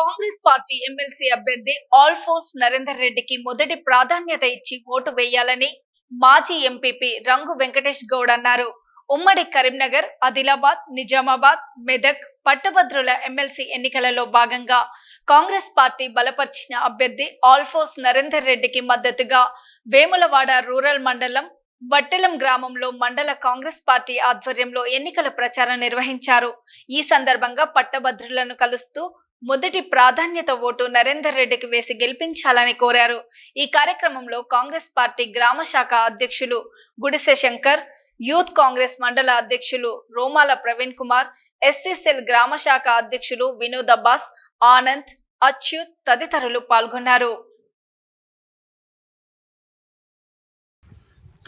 Congress party MLC అభ్యర్థి ఆల్ఫోర్స్ నరేందర్ రెడ్డికి మొదటి ప్రాధాన్యత ఇచ్చి ఓటు వేయాలని మాజీ ఎంపీపీ రంగు వెంకటేష్ గౌడ్ అన్నారు. ఉమ్మడి కరీంనగర్ ఆదిలాబాద్ నిజామాబాద్ మెదక్ పట్టభద్రుల ఎమ్మెల్సీ ఎన్నికలలో భాగంగా కాంగ్రెస్ పార్టీ బలపరిచిన అభ్యర్థి ఆల్ఫోర్స్ నరేందర్ రెడ్డికి మద్దతుగా వేములవాడ రూరల్ మండలం వట్టెలం గ్రామంలో మండల కాంగ్రెస్ పార్టీ ఆధ్వర్యంలో ఎన్నికల ప్రచారం నిర్వహించారు. ఈ సందర్భంగా పట్టభద్రులను కలుస్తూ మొదటి ప్రాధాన్యత ఓటు నరేందర్ రెడ్డికి వేసి గెలిపించాలని కోరారు. ఈ కార్యక్రమంలో కాంగ్రెస్ పార్టీ గ్రామ శాఖ అధ్యక్షులు గుడిసె శంకర్ యూత్ కాంగ్రెస్ మండల అధ్యక్షులు రోమాల ప్రవీణ్ కుమార్ ఎస్సీసెల్ గ్రామ శాఖ అధ్యక్షులు వినోద్ అబ్బాస్ ఆనంద్ అచ్యుత్ తదితరులు పాల్గొన్నారు.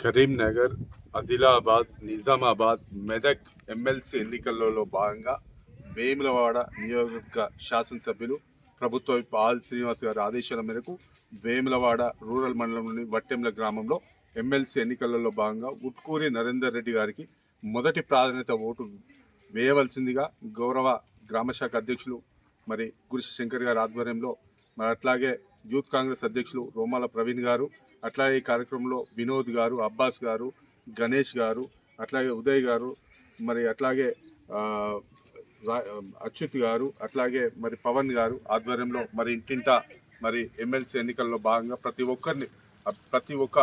కరీంనగర్ ఆదిలాబాద్ నిజామాబాద్ మెదక్ ఎమ్మెల్సీ ఎన్నికల్లో భాగంగా వేములవాడ నియోజకవర్గ శాసనసభ్యులు ప్రభుత్వ ఆల్ శ్రీనివాస్ గారి ఆదేశాల మేరకు వేములవాడ రూరల్ మండలంలోని వట్టెంల గ్రామంలో ఎమ్మెల్సీ ఎన్నికలలో భాగంగా ఉట్కూరి నరేందర్ రెడ్డి గారికి మొదటి ప్రాధాన్యత ఓటు వేయవలసిందిగా గౌరవ గ్రామశాఖ అధ్యక్షులు మరి గురిశ శంకర్ గారి ఆధ్వర్యంలో మరి అట్లాగే యూత్ కాంగ్రెస్ అధ్యక్షులు రోమాల ప్రవీణ్ గారు అట్లాగే ఈ కార్యక్రమంలో వినోద్ గారు అబ్బాస్ గారు గణేష్ గారు అట్లాగే ఉదయ్ గారు మరి అట్లాగే అచ్యుత్ గారు అట్లాగే మరి పవన్ గారు ఆధ్వర్యంలో మరి ఇంటింట మరి ఎమ్మెల్సీ ఎన్నికల్లో భాగంగా ప్రతి ఒక్కరిని ప్రతి ఒక్క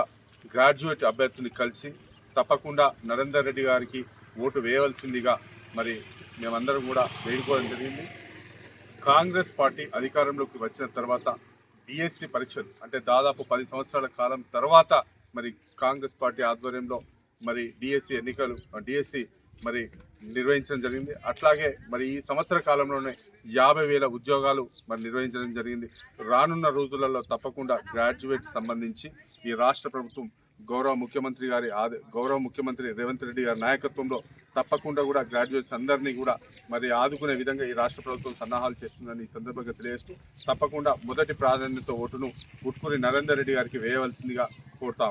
గ్రాడ్యుయేట్ అభ్యర్థిని కలిసి తప్పకుండా నరేందర్ రెడ్డి గారికి ఓటు వేయవలసిందిగా మరి మేమందరం కూడా వేడుకోవడం జరిగింది. కాంగ్రెస్ పార్టీ అధికారంలోకి వచ్చిన తర్వాత డిఎస్సి పరీక్షలు అంటే దాదాపు పది సంవత్సరాల కాలం తర్వాత మరి కాంగ్రెస్ పార్టీ ఆధ్వర్యంలో మరి డిఎస్సి ఎన్నికలు డిఎస్సి మరి నిర్వహించడం జరిగింది. అట్లాగే మరి ఈ సంవత్సర కాలంలోనే యాభై వేల ఉద్యోగాలు మరి నిర్వహించడం జరిగింది. రానున్న రోజులలో తప్పకుండా గ్రాడ్యుయేట్ సంబంధించి ఈ రాష్ట్ర ప్రభుత్వం గౌరవ ముఖ్యమంత్రి గారి ఆదే గౌరవ ముఖ్యమంత్రి రేవంత్ రెడ్డి గారి నాయకత్వంలో తప్పకుండా కూడా గ్రాడ్యుయేట్స్ అందరినీ కూడా మరి ఆదుకునే విధంగా ఈ రాష్ట్ర ప్రభుత్వం సన్నాహాలు చేస్తుందని ఈ సందర్భంగా తెలియజేస్తూ తప్పకుండా మొదటి ప్రాధాన్యత ఓటును ఉట్కూరి నరేందర్ రెడ్డి గారికి వేయవలసిందిగా కోరుతా